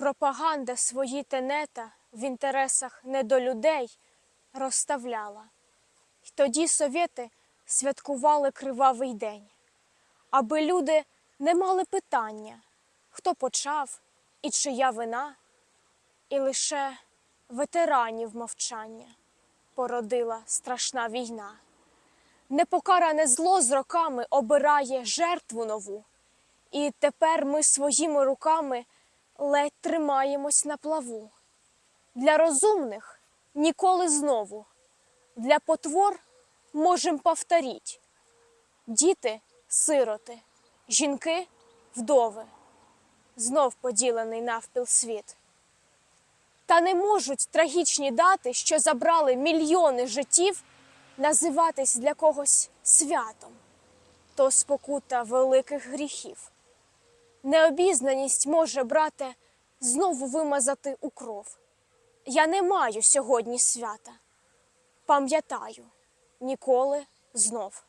пропаганда свої тенета в інтересах не до людей розставляла. й тоді совєти святкували кривавий день, аби люди не мали питання, хто почав і чия вина, і лише ветеранів мовчання породила страшна війна. Непокаране зло з роками обирає жертву нову, і тепер ми своїми руками ледь тримаємось на плаву. Для розумних ніколи знову, для потвор можем повторіть. Діти сироти, жінки вдови, знов поділений навпіл світ. Та не можуть трагічні дати, що забрали мільйони життів, називатись для когось святом, то спокута великих гріхів. Необізнаність може, брате, знову вимазати у кров. Я не маю сьогодні свята. Пам'ятаю, ніколи знов.